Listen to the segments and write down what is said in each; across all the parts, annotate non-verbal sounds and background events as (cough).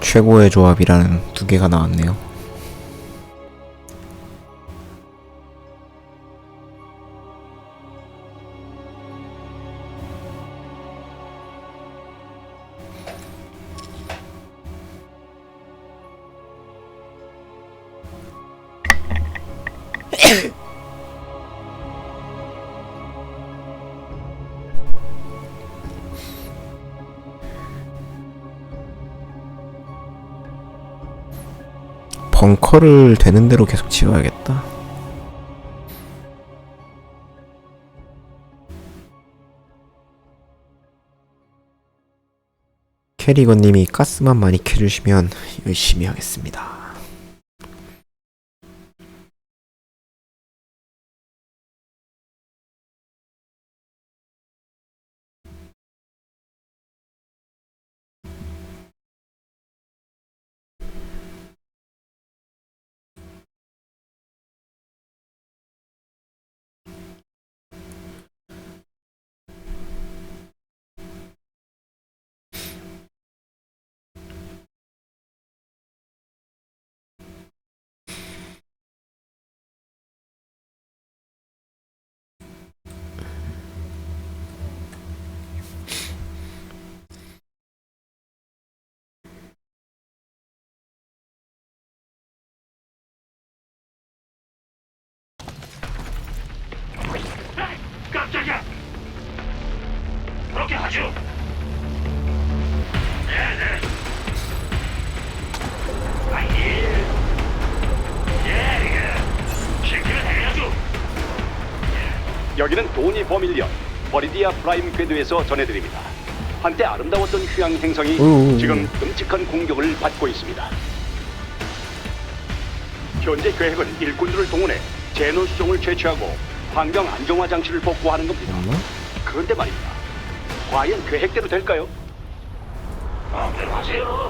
최고의 조합이라는 두 개가 나왔네요. 벙커를 되는 대로 계속 지어야겠다. 캐리건님이 가스만 많이 캐주시면 열심히 하겠습니다. 여기는 도니 버밀리언 버리디아 프라임 궤도에서 전해드립니다. 한때 아름다웠던 휴양 행성이 오. 지금 끔찍한 공격을 받고 있습니다. 현재 계획은 일꾼들을 동원해 제노 수종을 채취하고 환경 안정화 장치를 복구하는 겁니다. 그런데 말입니다. 과연 계획대로 될까요? 마음대로 하세요.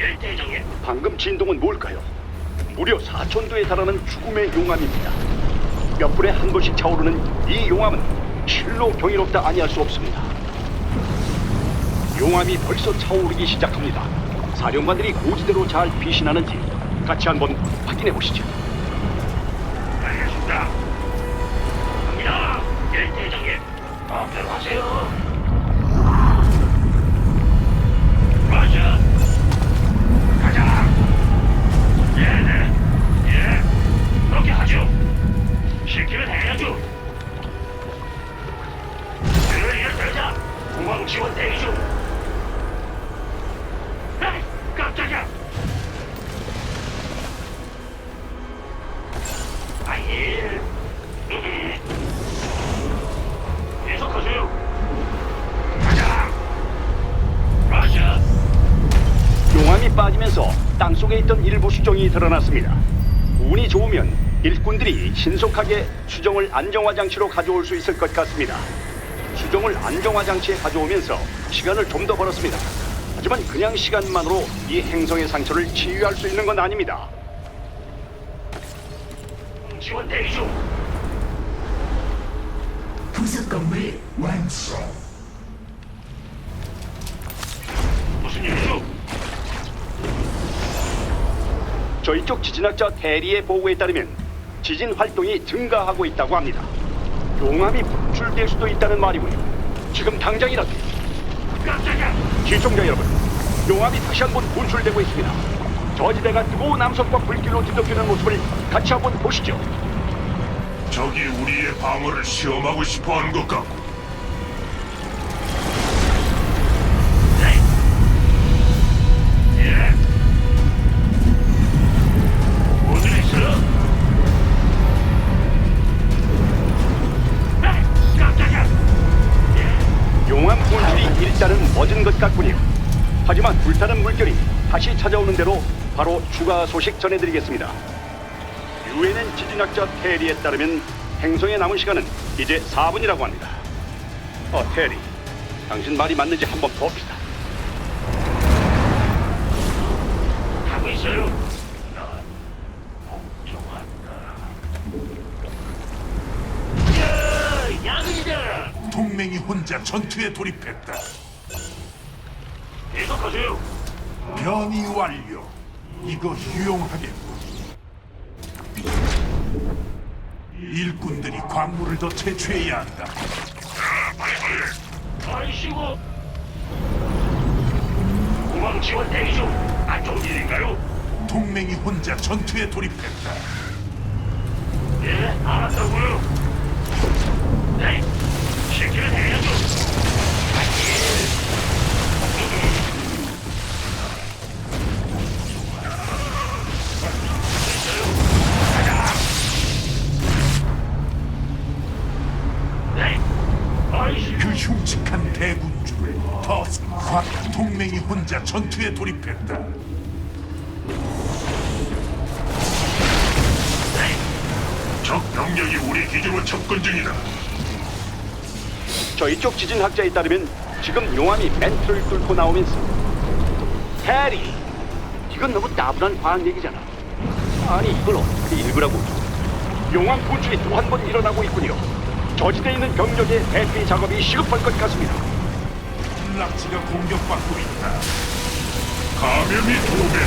일대장님. 방금 진동은 뭘까요? 무려 4천도에 달하는 죽음의 용암입니다. 몇 분에 한 번씩 차오르는 이 용암은 실로 경이롭다 아니할 수 없습니다. 용암이 벌써 차오르기 시작합니다. 사령관들이 고지대로 잘 비신하는지 같이 한번 확인해 보시죠. 알겠습니다. 갑니다. 일대장님. 마음대로 하세요. 좋으면 일꾼들이 신속하게 수정을 안정화 장치로 가져올 수 있을 것 같습니다. 수정을 안정화 장치에 가져오면서 시간을 좀 더 벌었습니다. 하지만 그냥 시간만으로 이 행성의 상처를 치유할 수 있는 건 아닙니다. 지원 대기 중. 부속 건물 완성. 저희 쪽 지진학자 대리의 보고에 따르면 지진 활동이 증가하고 있다고 합니다. 용암이 분출될 수도 있다는 말이고요. 지금 당장이라도. 시청자 여러분, 용암이 다시 한 번 분출되고 있습니다. 저지대가 뜨거운 남석과 불길로 뒤덮이는 모습을 같이 한번 보시죠. 적이 우리의 방어를 시험하고 싶어 하는 것 같고 같군요. 하지만 불타는 물결이 다시 찾아오는 대로 바로 추가 소식 전해드리겠습니다. 유엔엔 지진학자 테리에 따르면 행성에 남은 시간은 이제 4분이라고 합니다. 어, 테리. 당신 말이 맞는지 한번 봅시다. 하고 있어요. 난 걱정한다. 야, 야근이다. 동맹이 혼자 전투에 돌입했다. 계속하세요. 변이 완료. 이거 유용하겠군. 일꾼들이 광물을 더 채취해야 한다. 아이씨고. 우방 지원 대기 중. 안 좋은 일인가요? 동맹이 혼자 전투에 돌입했다. 돌입했다. 적 병력이 우리 기지로 접근 중이다. 저희 쪽 지진 학자에 따르면 지금 용암이 멘트를 뚫고 나오면서 해리 이건 너무 따분한 과학 얘기잖아 아니 이걸 어떻게 읽으라고 용암 분출이 또 한 번 일어나고 있군요 저지대에 있는 병력의 대피 작업이 시급할 것 같습니다 군락지가 공격받고 있다. 감염이 두 배,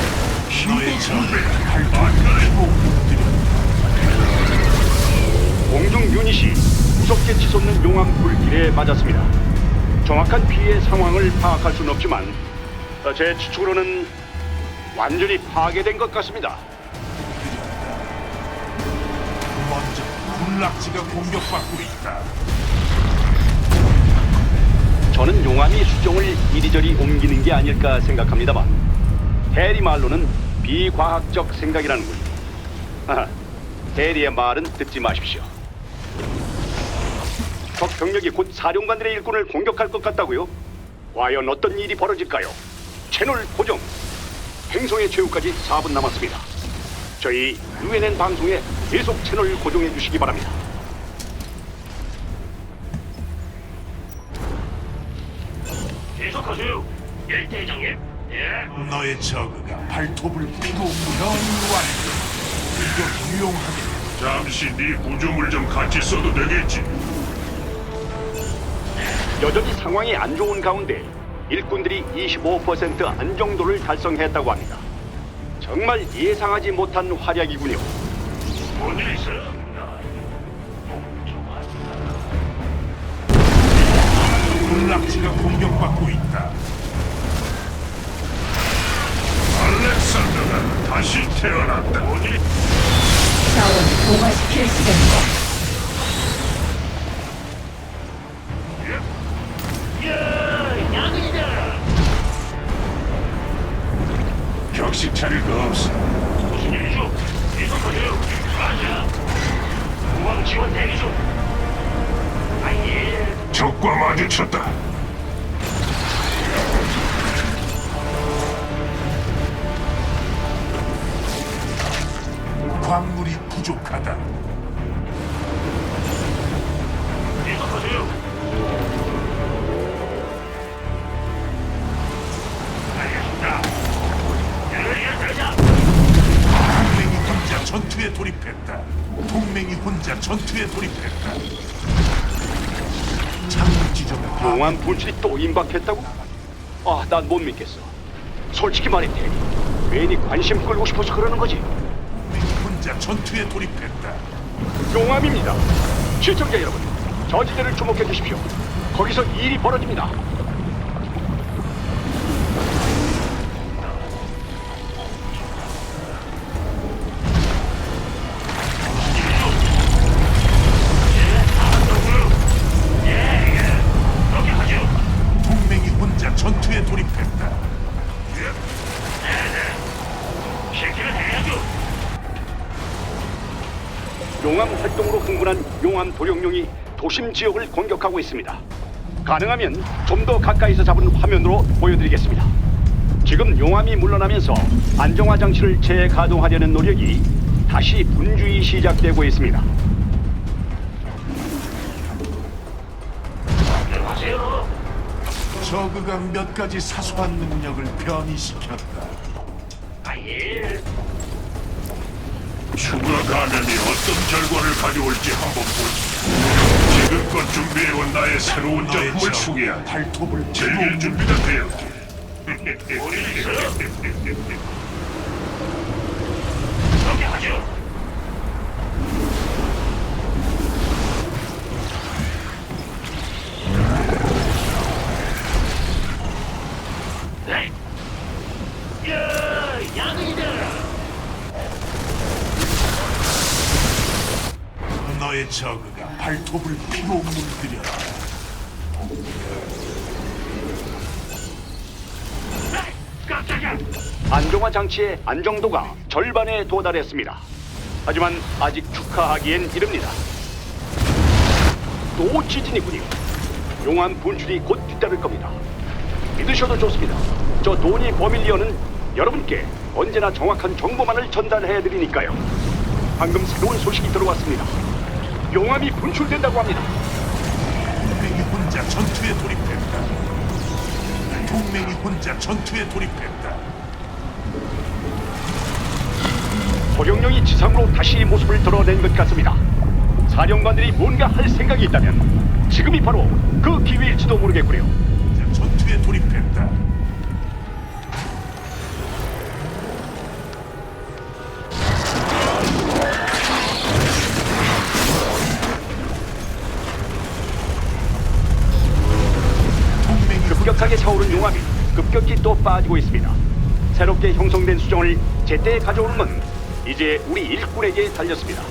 힘도 두 배. 공격들이 공중 유닛이 무섭게 치솟는 용암 불길에 맞았습니다 정확한 피해 상황을 파악할 수는 없지만 어, 제 추측으로는 완전히 파괴된 것 같습니다 먼저 군락지가 공격받고 있다. 저는 용암이 수종을 이리저리 옮기는 게 아닐까 생각합니다만 해리 말로는 비과학적 생각이라는군요. 하하, 해리의 말은 듣지 마십시오. 적 병력이 곧 사령관들의 일꾼을 공격할 것 같다고요? 과연 어떤 일이 벌어질까요? 채널 고정. 행성의 최후까지 4분 남았습니다. 저희 UNN 방송에 계속 채널 고정해 주시기 바랍니다. 계속하세요. 예, 대장님. 예. 너의 저그가 발톱을 삐고 변이 완료. 이거 유용하겠다. 잠시 네 구조물 좀 같이 써도 되겠지. 여전히 상황이 안 좋은 가운데 일꾼들이 25% 안정도를 달성했다고 합니다. 정말 예상하지 못한 활약이군요. 뭔일 있어요? 군락지가 공격받고 있다. 산더가 다시 태어났다. 뭔일 자원 도마시킬 시간이다. 격식 차릴 거 없어. 무슨 일이죠? 계속하세요. 맞아. 우방 지원 대기 중. 아 예. 적과 마주쳤다. 광물이 부족하다. 계속하세요. 알겠습니다. 예, 예, 대장. 동맹이 혼자 전투에 돌입했다. 동맹이 혼자 전투에 돌입했다. 장로 지점에 파 용암 분출이 또 임박했다고? 아, 난 못 믿겠어. 솔직히 말해, 테리. 괜히 관심 끌고 싶어서 그러는 거지. 혼자 전투에 돌입했다. 용암입니다. 시청자 여러분, 저지대를 주목해 주십시오. 거기서 일이 벌어집니다. 용암 활동으로 흥분한 용암 도룡룡이 도심 지역을 공격하고 있습니다. 가능하면 좀 더 가까이서 잡은 화면으로 보여드리겠습니다. 지금 용암이 물러나면서 안정화 장치를 재가동하려는 노력이 다시 분주히 시작되고 있습니다. 하세요. 저그가 몇 가지 사소한 능력을 변이시켰다. 아 예. 추가 감염이 어떤 결과를 가져올지 한번 보자. 지금껏 준비해온 나의 새로운 작품을 소개한 발톱을 즐길 준비가 되었기. (laughs) 저그가 발톱을 피로 물들여라. 안정화 장치의 안정도가 절반에 도달했습니다. 하지만 아직 축하하기엔 이릅니다. 또 지진이군요. 용암 분출이 곧 뒤따를 겁니다. 믿으셔도 좋습니다. 저 도니 버밀리언은 여러분께 언제나 정확한 정보만을 전달해 드리니까요. 방금 새로운 소식이 들어왔습니다. 용암이 분출된다고 합니다. 동맹이 혼자 전투에 돌입했다. 동맹이 혼자 전투에 돌입했다. 소령령이 지상으로 다시 모습을 드러낸 것 같습니다. 사령관들이 뭔가 할 생각이 있다면 지금이 바로 그 기회일지도 모르겠고요. 혼자 전투에 돌입 급격하게 차오른 용암이 급격히 또 빠지고 있습니다. 새롭게 형성된 수정을 제때 가져오는 건 이제 우리 일꾼에게 달렸습니다.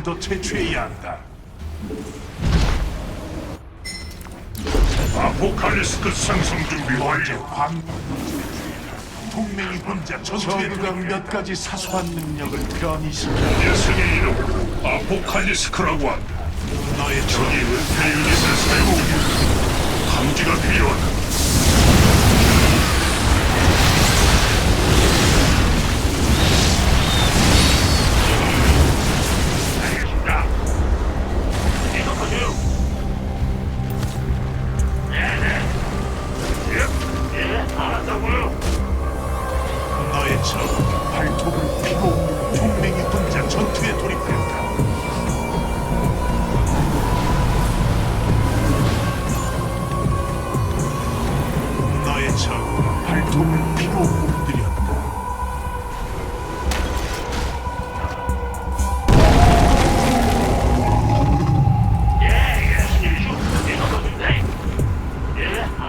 광물을 더 채취해야 한다. 아포칼리스크 상승 준비 완료. 광물 동맹이 혼자 전투가 몇 가지 사소한 능력을 변이시켜. 녀석의 이름 아포칼리스크라고 한다. 너의 적이 은폐 유닛을 사용해 감지가 필요하다.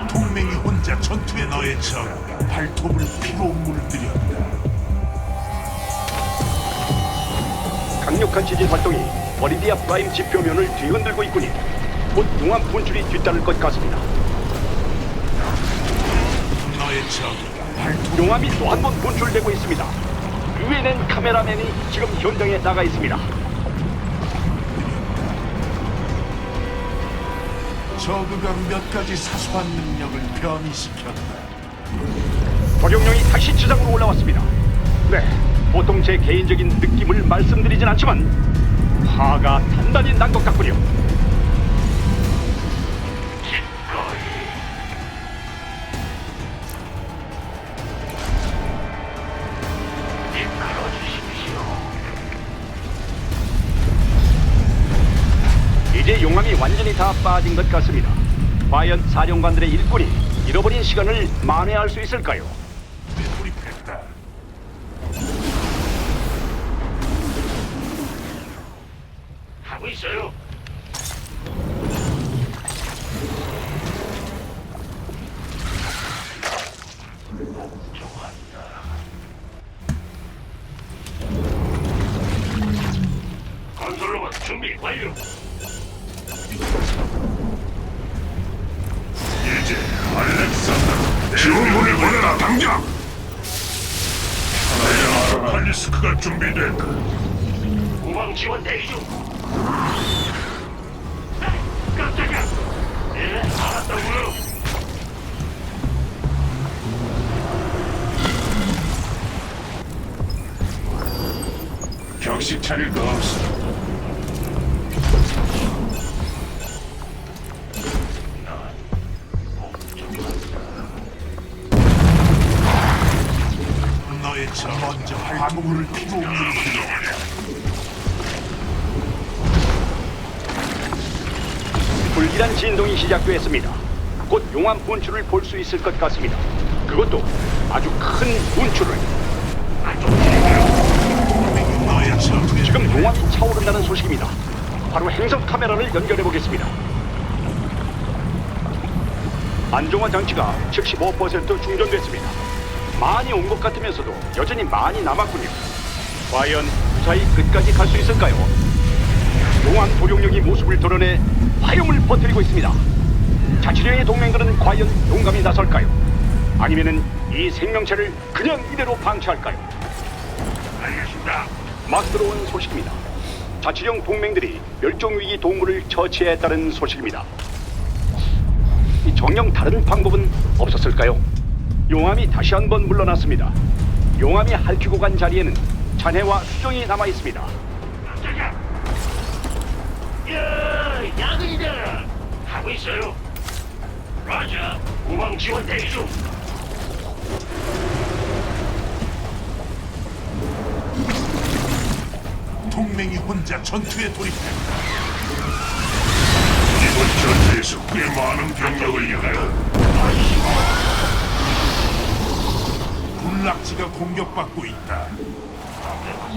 동맹이 혼자 전투에 너의 적 발톱을 피고 물들였다. 강력한 지진 활동이 버리디아 프라임 지표면을 뒤흔들고 있군요. 곧 용암 분출이 뒤따를 것 같습니다. 너의 적 발톱 용암이 또 한 번 분출되고 있습니다. 유엔엔 카메라맨이 지금 현장에 나가 있습니다. 저그가 몇 가지 사소한 능력을 변이시켰다. 도령령이 다시 지상으로 올라왔습니다. 네, 보통 제 개인적인 느낌을 말씀드리진 않지만 화가 단단히 난 것 같군요. 다 빠진 것 같습니다. 과연 사령관들의 일꾼이 잃어버린 시간을 만회할 수 있을까요? 하고 있어요. 준비 완료. 지원군을 보내라 당장. 하나의 아포칼리스크가 준비됐다. 후방 지원 대기 중. 에이, 깜짝이야. 예, 알았다고요. 격식 차릴 거 없어. 먼저 화물을 필요 불길한 진동이 시작되었습니다. 곧 용암 분출을 볼 수 있을 것 같습니다. 그것도 아주 큰 분출을. 지금 용암이 차오른다는 소식입니다. 바로 행성 카메라를 연결해 보겠습니다. 안정화 장치가 75% 충전됐습니다. 많이 온 것 같으면서도 여전히 많이 남았군요. 과연 무사히 끝까지 갈 수 있을까요? 용암 도룡령이 모습을 드러내 화염을 퍼뜨리고 있습니다. 자치령의 동맹들은 과연 용감히 나설까요? 아니면은 이 생명체를 그냥 이대로 방치할까요? 알겠습니다. 막 들어온 소식입니다. 자치령 동맹들이 멸종위기 동물을 처치했다는 소식입니다. 이 정령 다른 방법은 없었을까요? 용암이 다시 한번 물러났습니다. 용암이 핥히고 간 자리에는 잔해와 수정이 남아 있습니다. 깜짝이야. 야, 야근이다. 하고 있어요. 라자, 후방 지원 대기 중. 동맹이 혼자 전투에 돌입했다. 이번 전투에서 꽤 많은 병력을 잃어요. 군락지가 공격받고 있다.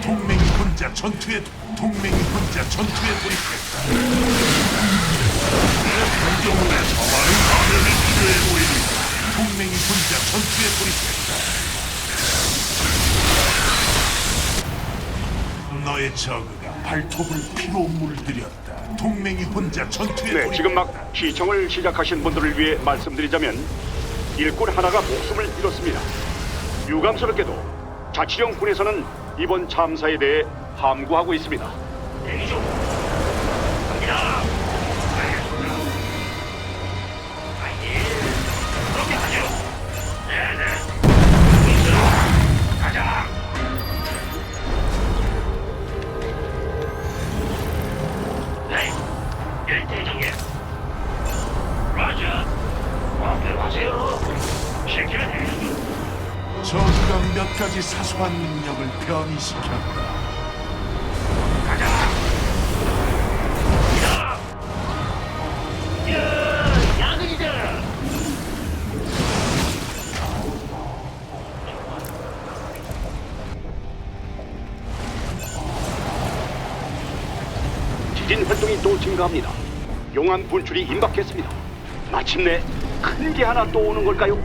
동맹이 혼자 전투에 동맹이 혼자 전투에 돌입했다. 공격문에 더 많은 감염이 필요해 보입니다. 동맹이 혼자 전투에 돌입했다. 너의 저그가 발톱을 피로 물들였다. 동맹이 혼자 전투에 네, 돌입했다. 지금 막 시청을 시작하신 분들을 위해 말씀드리자면 일꾼 하나가 목숨을 잃었습니다. 유감스럽게도 자치령 군에서는 이번 참사에 대해 함구하고 있습니다. 대기 저그가 몇 가지 사소한 능력을 변이시켰다. 지진 활동이 또 증가합니다. 용암 분출이 임박했습니다. 마침내 큰 게 하나 또 오는 걸까요?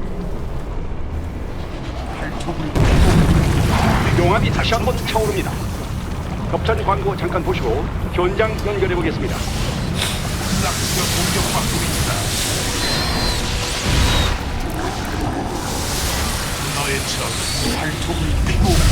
발톱을 용암이 다시 한번 차오릅니다. 협찬 광고 잠깐 보시고 현장 연결해 보겠습니다. 너의 적 발톱을 피고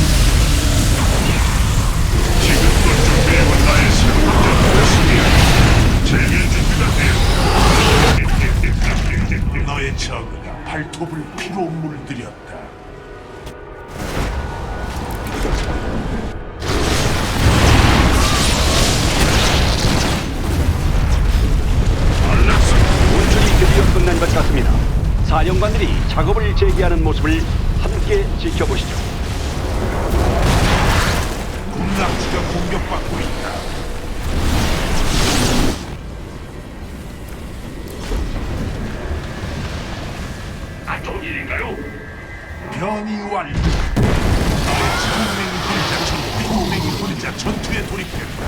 재개하는 모습을 함께 지켜보시죠. 군락지가 공격받고 있다. 안 좋은 일인가요? 변이 완료. 너의 동맹이 혼자 전 동맹이 혼자 전투에 돌입했다.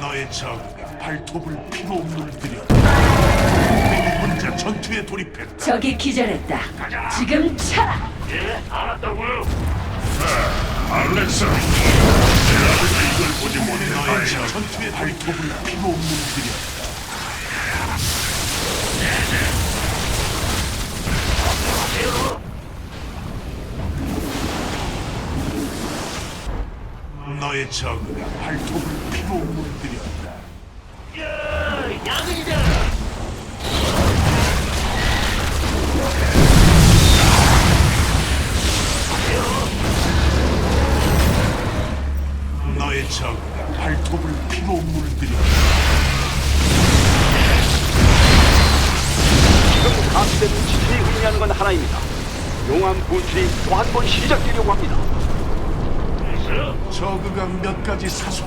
너의 적가 발톱을 피로 물들였다. 동맹이 혼자 전투에 돌입했다. 적이 기절했다. 지금 차라. 예, 알았다고요. 내가 이걸 보지 못해 너의 적 전투에 발톱을 피로 물들였다. 너의 저그가 발톱을 피로 물들였다.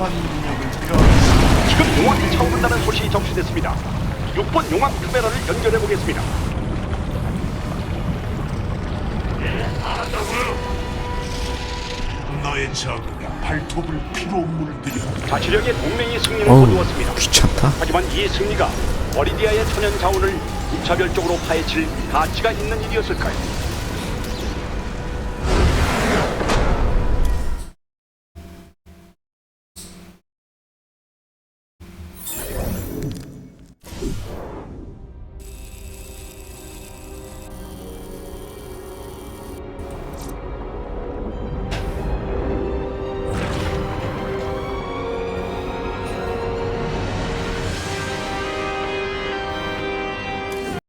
사소한 능력을 표현했다. 지금 용암이 차오른다는 소식이 접수됐습니다. 6번 용암 카메라를 연결해 보겠습니다. 너의 저그가 발톱을 피로 물들였다. 자치력의 동맹이 승리를 어우 거두었습니다. 귀찮다. 하지만 이 승리가 어리디아의 천연 자원을 무차별적으로 파헤칠 가치가 있는 일이었을까요?